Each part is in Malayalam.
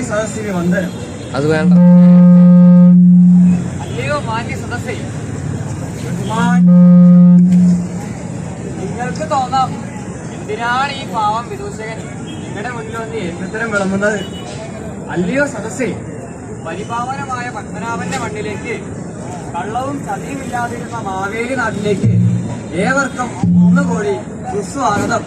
മാന്യ സദസ്സിന് വന്ദനം. അത് വേണ്ട. അല്ലയോ മാന്യ സദസ്സേ നിങ്ങൾക്ക് തോന്നാം. എന്തിനാണ് ഈ പാവം വിദൂഷകൻ നിങ്ങളുടെ മുന്നിൽ വന്ന് ഏകത്തരം വിളമ്പുന്നത്? അല്ലയോ സദസ്സേ പരിപാവനമായ പത്മനാഭന്റെ മണ്ണിലേക്ക് കള്ളവും ചതിയും ഇല്ലാതിരുന്ന മാവേലി നാട്ടിലേക്ക് ഏവർക്കും ഒന്നുകൂടി കോടി സുസ്വാഗതം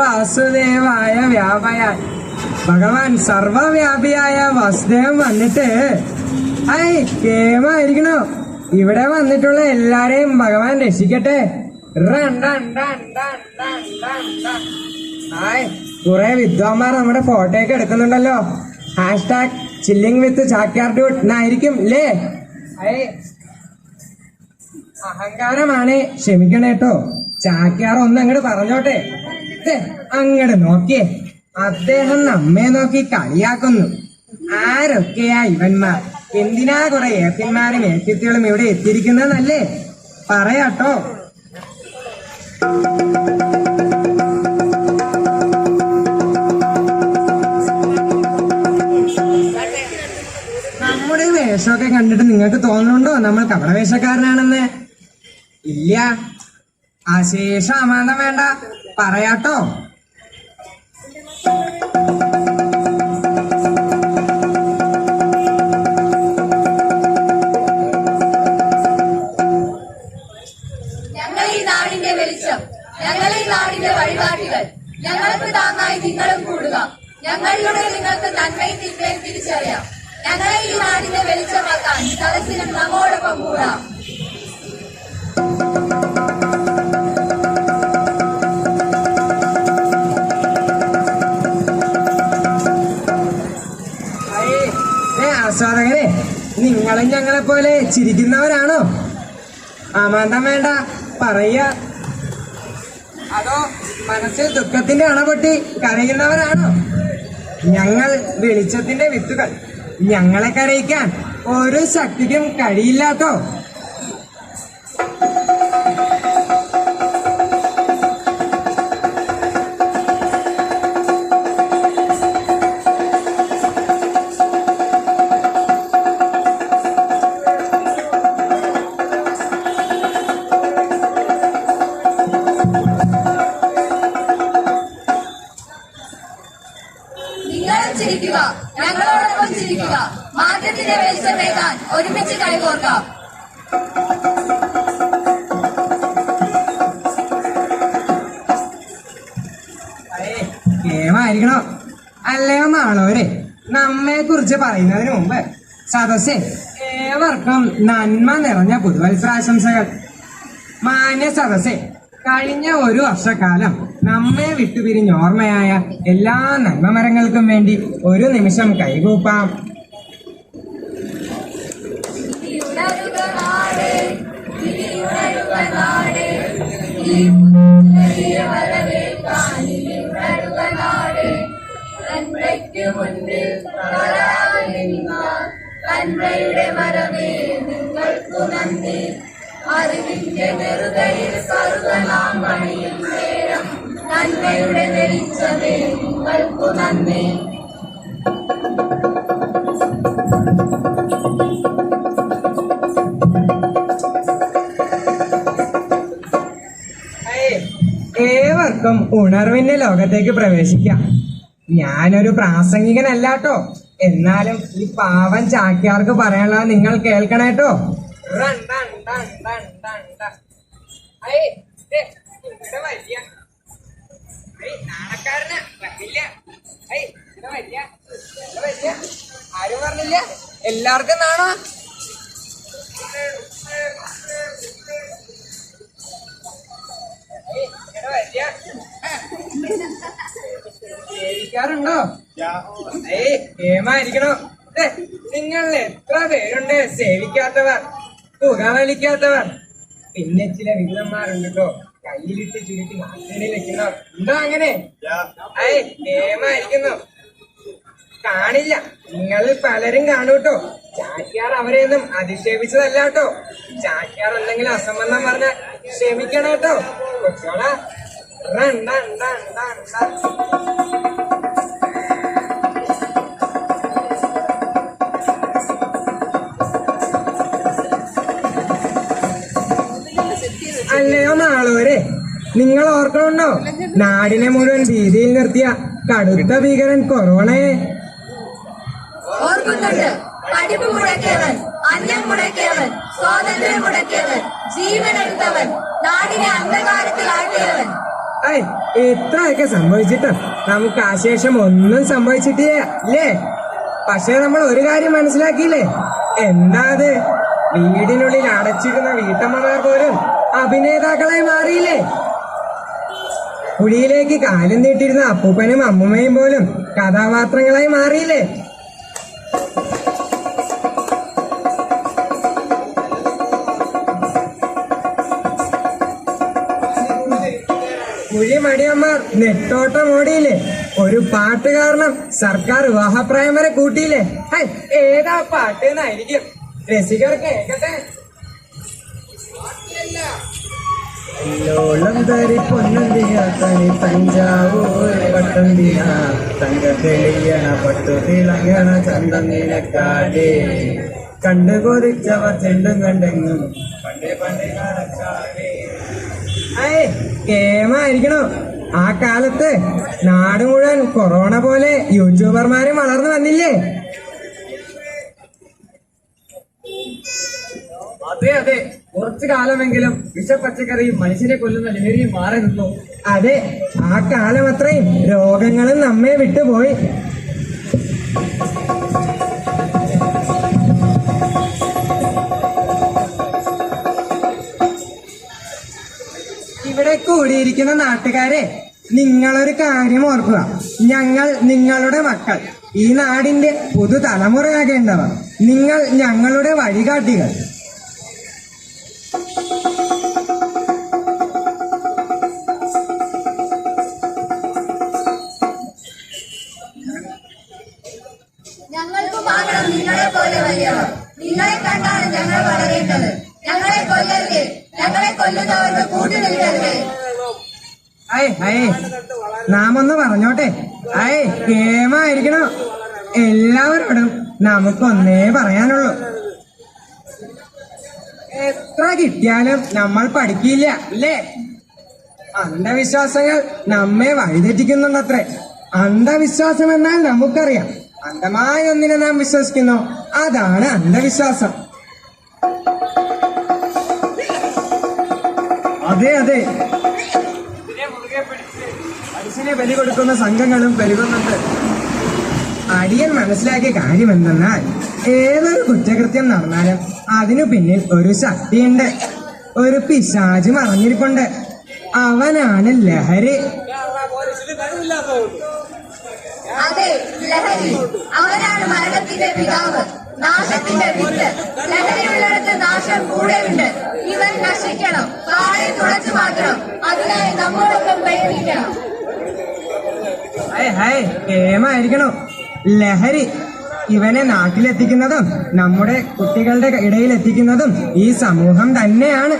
വാസുദേവായ വ്യാപയാൻ ഭഗവാൻ സർവവ്യാപിയായ വാസുദേവൻ വന്നിട്ട് ഐ കേമായിരിക്കണോ? ഇവിടെ വന്നിട്ടുള്ള എല്ലാരെയും ഭഗവാൻ രക്ഷിക്കട്ടെ. കുറെ വിദ്വാൻമാർ നമ്മുടെ ഫോട്ടോ ഒക്കെ എടുക്കുന്നുണ്ടല്ലോ. Hashtag chilling with Chakyar dude എന്നായിരിക്കും ലേ അഹങ്കാരമാണ്. ക്ഷമിക്കണേട്ടോ ചാക്യാർ ഒന്ന് അങ്ങോട്ട് പറഞ്ഞോട്ടെ അങ്ങട് നോക്കിയേ. അദ്ദേഹം നമ്മെ നോക്കി കളിയാക്കുന്നു. ആരൊക്കെയാ ഇവന്മാർ? എന്തിനാ കുറെ ഏത്തിന്മാരും ഏത്തിത്തികളും ഇവിടെ എത്തിയിരിക്കുന്നതെന്നല്ലേ? പറയാട്ടോ. നമ്മുടെ വേഷമൊക്കെ കണ്ടിട്ട് നിങ്ങൾക്ക് തോന്നുന്നുണ്ടോ? നമ്മൾ കപടവേഷക്കാരനാണെന്ന്? ഇല്ല. അമാന്തം വേണ്ട. പറയാട്ടോ. ഞങ്ങൾ ഈ നാടിന്റെ വെളിച്ചം ഞങ്ങൾ ഈ നാടിന്റെ വഴികാട്ടികൾ. ഞങ്ങൾക്ക് താങ്ങായി നിങ്ങളും കൂടുക. ഞങ്ങളിലൂടെ നിങ്ങൾക്ക് നന്മയും തിന്മയും തിരിച്ചറിയാം. ഞങ്ങളെ ഈ നാടിന്റെ വെളിച്ചമാക്കാൻ സദസ്സിനും നമ്മോടൊപ്പം കൂടാം. ആസ്വാദകരെ നിങ്ങളും ഞങ്ങളെ പോലെ ചിരിക്കുന്നവരാണോ? അമാന്തം വേണ്ട പറയ അതോ മനസ്സിൽ ദുഃഖത്തിന്റെ അണപൊട്ടി കരയുന്നവരാണോ? ഞങ്ങൾ വെളിച്ചത്തിന്റെ വിത്തുകൾ. ഞങ്ങളെ കരയിക്കാൻ ഒരു ശക്തിക്കും കഴിയില്ലാട്ടോ ചിരിക്കുക ഞങ്ങളോടൊപ്പം ചിരിക്കുക. മാറ്റത്തിന്റെ വെളിച്ചമേകാൻ ഒരുമിച്ച് കൈകോർക്കാം. ണോ അല്ലയോ മാളോരെ നമ്മെ കുറിച്ച് പറയുന്നതിന് മുമ്പ് സദസ്സേ ഏവർക്കും നന്മ നിറഞ്ഞ പുതുവത്സരാശംസകൾ. മാന്യ സദസ്സേ കഴിഞ്ഞ ഒരു വർഷക്കാലം നമ്മെ വിട്ടുപിരിഞ്ഞ ഓർമ്മയായ എല്ലാ നന്മമരങ്ങൾക്കും വേണ്ടി ഒരു നിമിഷം കൈകൂപ്പാം. നന്മയുടെ മരമേ നിങ്ങൾക്കു നന്ദി. അറിവിന്റെ നെറുകയിൽ സർവനാം പണിയും നേരം നന്മയുടെ വെളിച്ചമേ നിങ്ങൾക്കു നന്ദി. ഏവർക്കും ഉണർവിന്റെ ലോകത്തേക്ക് പ്രവേശിക്കാം. ഞാനൊരു പ്രാസംഗികനല്ലാട്ടോ. എന്നാലും ഈ പാവം ചാക്യാർക്ക് പറയാനുള്ളത് നിങ്ങൾ കേൾക്കണേട്ടോ റൺ, ഇവിടെ വരിക. നാണക്കാരനാ. ആരും പറഞ്ഞില്ല. എല്ലാവർക്കും നാണോ? ഏയ് ഏമായിരിക്കണോ നിങ്ങളിൽ എത്ര പേരുണ്ട് സേവിക്കാത്തവർ തുക വലിക്കാത്തവർ പിന്നെ ചില വിധന്മാരുണ്ട് കേട്ടോ. കയ്യിലിട്ട് ചുരുട്ടി നാട്ടിൽ വെക്കുന്നോ ഉണ്ടോ അങ്ങനെ? ഏയ് ഏമായിരിക്കുന്നു കാണില്ല. നിങ്ങൾ പലരും കാണൂട്ടോ. ചാക്യാർ അവരെയൊന്നും അധിക്ഷേപിച്ചതല്ല കേട്ടോ. ചാക്യാർ എന്തെങ്കിലും അസംബന്ധം പറഞ്ഞാൽ ക്ഷമിക്കണം കേട്ടോ. കൊച്ചോളാ അല്ലയോ നാളോരെ? നിങ്ങൾ ഓർക്കണുണ്ടോ? നാടിനെ മുഴുവൻ ഭീതിയിൽ നിർത്തിയ കടുത്ത ഭീകരൻ കൊറോണയെ. ഓർക്കുന്നുണ്ട്. പഠിപ്പ് മുടക്കിയവൻ അന്നം മുടക്കിയവൻ സ്വാതന്ത്ര്യം മുടക്കിയവൻ ജീവനെടുത്തവൻ നാടിനെ ഇത്രയൊക്കെ സംഭവിച്ചിട്ട് നമുക്ക് ആ ശേഷം ഒന്നും സംഭവിച്ചിട്ടില്ല അല്ലേ പക്ഷെ നമ്മൾ ഒരു കാര്യം മനസ്സിലാക്കിയില്ലേ? എന്താ അത്? വീടിനുള്ളിൽ അടച്ചിരുന്ന വീട്ടമ്മമാർ പോലും അഭിനേതാക്കളായി മാറിയില്ലേ? കുഴിയിലേക്ക് കാലം നീട്ടിരുന്ന അപ്പൂപ്പനും അമ്മുമ്മയും പോലും കഥാപാത്രങ്ങളായി മാറിയില്ലേ? കുഴിമടിയന്മാർ നെട്ടോട്ടം ഓടിയില്ലേ? ഒരു പാട്ട് കാരണം സർക്കാർ വിവാഹപ്രായം വരെ കൂട്ടിയില്ലേ? ഏതാ പാട്ട് എന്നായിരിക്കും? രസികർക്ക് എല്ലോളം തരി പൊന്നന്തിയ തനി തഞ്ചാവൂർ പട്ടന്തിയ തങ്ക തെളിയണ പട്ടു തിളങ്ങണ ചന്തം നിനക്കാടേ കണ്ടു കൊതിച്ചവർ ചെണ്ടും കണ്ടെങ്ങും. പണ്ടേ കേമായിരിക്കണോ? ആ കാലത്ത് നാട് മുഴുവൻ കൊറോണ പോലെ യൂട്യൂബർമാരും വളർന്നു വന്നില്ലേ? അതെ അതെ. കുറച്ചു കാലമെങ്കിലും വിഷപ്പച്ചക്കറിയും മനുഷ്യനെ കൊല്ലുന്ന ലഹരിയും മാറി നിന്നു. അതെ ആ കാലം അത്രയും രോഗങ്ങളും നമ്മെ വിട്ടുപോയി. ഇവിടെ കൂടിയിരിക്കുന്ന നാട്ടുകാരെ നിങ്ങളൊരു കാര്യം ഓർക്കുക. ഞങ്ങൾ നിങ്ങളുടെ മക്കൾ. ഈ നാടിന്റെ പുതുതലമുറയാകേണ്ടവർ നിങ്ങൾ ഞങ്ങളുടെ വഴികാട്ടികൾ. ഞങ്ങൾക്ക് മാത്രം നിങ്ങളെ പോലെ കണ്ടാണ് ഞങ്ങൾ ഞങ്ങളെ ഞങ്ങളെ പറഞ്ഞോട്ടെ. അയ് എല്ലാവരോടും നമുക്കൊന്നേ പറയാനുള്ളൂ. എത്ര കിട്ടിയാലും നമ്മൾ പഠിക്കില്ല അല്ലേ? അന്ധവിശ്വാസങ്ങൾ നമ്മെ വഴിതെറ്റിക്കുന്നുണ്ടത്രേ. അന്ധവിശ്വാസം എന്നാൽ നമുക്കറിയാം. അന്ധമായ ഒന്നിനെ നാം വിശ്വസിക്കുന്നു. അതാണ് അന്ധവിശ്വാസം. അതെ അതെ. മനസ്സിനെ ബലി കൊടുക്കുന്ന സംഘങ്ങളും പെരുകുന്നുണ്ട് അടിയൻ മനസ്സിലാക്കിയ കാര്യം എന്തെന്നാൽ ഏതൊരു കുറ്റകൃത്യം നടന്നാലും അതിനു പിന്നിൽ ഒരു ശക്തിയുണ്ട്. ഒരു പിശാജ് മറഞ്ഞിരിപ്പുണ്ട്. അവനാണ് ലഹരി. അതെ ലഹരി. അവനാണ് മരണത്തിന്റെ പിതാവ്. നാശത്തിന്റെ വിത്ത്. ലഹരിയുള്ളിടത്ത് നാശം കൂടെയുണ്ട്. ഇവൻ നശിക്കണം. തുളച്ചു മാറ്റണം. അതിനായി നമ്മളൊക്കെ പ്രയത്നിക്കണം. ഹൈ ഹൈ കേമായിരിക്കണോ. ലഹരി. ഇവനെ നാട്ടിലെത്തിക്കുന്നതും നമ്മുടെ കുട്ടികളുടെ ഇടയിൽ എത്തിക്കുന്നതും ഈ സമൂഹം തന്നെയാണ്.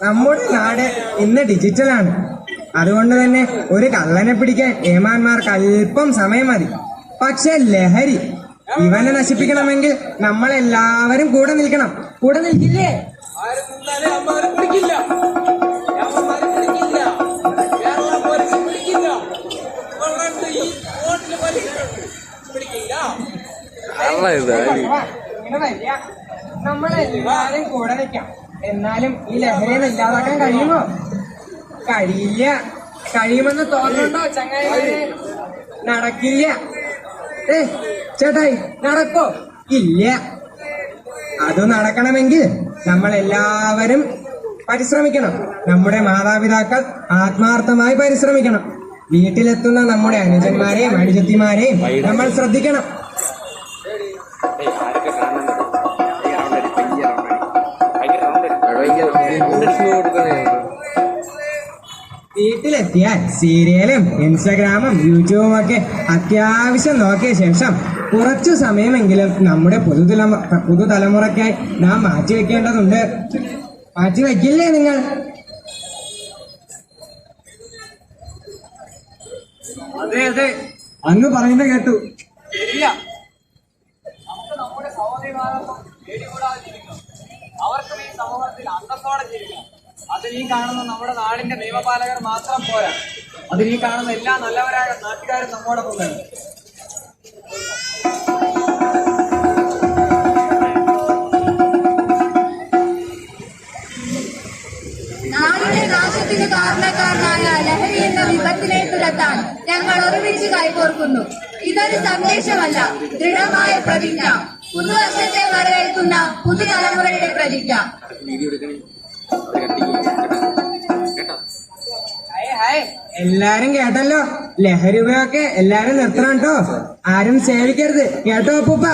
നമ്മുടെ നാട് ഇന്ന് ഡിജിറ്റലാണ് അതുകൊണ്ട് തന്നെ ഒരു കള്ളനെ പിടിക്കാൻ ഏമാന്മാർക്ക് അല്പം സമയം മതി. പക്ഷെ ലഹരി ഇവനെ നശിപ്പിക്കണമെങ്കിൽ നമ്മൾ എല്ലാവരും കൂടെ നിൽക്കണം. കൂടെ നിൽക്കില്ലേ? ആരും നിന്നാലേ ഇങ്ങനെ വരിക നമ്മളെല്ലാരും കൂടെ നിൽക്കാം. എന്നാലും ഈ ലഹരിയെ ഇല്ലാതാക്കാൻ കഴിയുമോ? കഴിയില്ല. കഴിയുമെന്ന് തോന്നുന്നുണ്ടോ ചങ്ങായി നടക്കില്ല. ഏ ചേട്ടായി നടക്കോ? ഇല്ല. അത് നടക്കണമെങ്കിൽ നമ്മൾ എല്ലാവരും പരിശ്രമിക്കണം. നമ്മുടെ മാതാപിതാക്കൾ ആത്മാർത്ഥമായി പരിശ്രമിക്കണം. വീട്ടിലെത്തുന്ന നമ്മുടെ അനുജന്മാരെയും അനുജത്തിമാരെയും നമ്മൾ ശ്രദ്ധിക്കണം. വീട്ടിലെത്തിയാൽ സീരിയലും ഇൻസ്റ്റഗ്രാമും യൂട്യൂബും ഒക്കെ അത്യാവശ്യം നോക്കിയ ശേഷം കുറച്ചു സമയമെങ്കിലും നമ്മുടെ പുതുതലമ പുതുതലമുറയ്ക്കായി നാം മാറ്റിവെക്കേണ്ടതുണ്ട് മാറ്റിവെക്കില്ലേ നിങ്ങൾ? അതെ അതെ. അങ്ങ് പറയുന്ന കേട്ടു. ഇല്ല. അവർക്കും ഈ സമൂഹത്തിൽ അന്തസ്സോടെ ജീവിക്കണം അതിൽ ഈ കാണുന്ന നമ്മുടെ നാടിന്റെ നിയമപാലകർ മാത്രം പോരാ. അതിൽ ഈ കാണുന്ന എല്ലാ നല്ലവരായ നാട്ടുകാരും നമ്മോടൊപ്പം വേണം നാടിന്റെ നാശത്തിന് കാരണക്കാരനായ ലഹരി എന്ന വിപത്തിനെ തുരത്താൻ ഞങ്ങൾ ഒരുമിച്ച് കൈകോർക്കുന്നു. ഇതൊരു സന്ദേശമല്ല ദൃഢമായ പ്രതിജ്ഞ. പുതുവർഷത്തെ വരവേൽക്കുന്ന പുതുതലമുറയുടെ പ്രതിജ്ഞ. എല്ലാരും കേട്ടല്ലോ? ലഹരി ഉപയോഗമൊക്കെ എല്ലാരും നിർത്തണം കേട്ടോ. ആരും സേവിക്കരുത്. കേട്ടോ അപ്പൂപ്പ?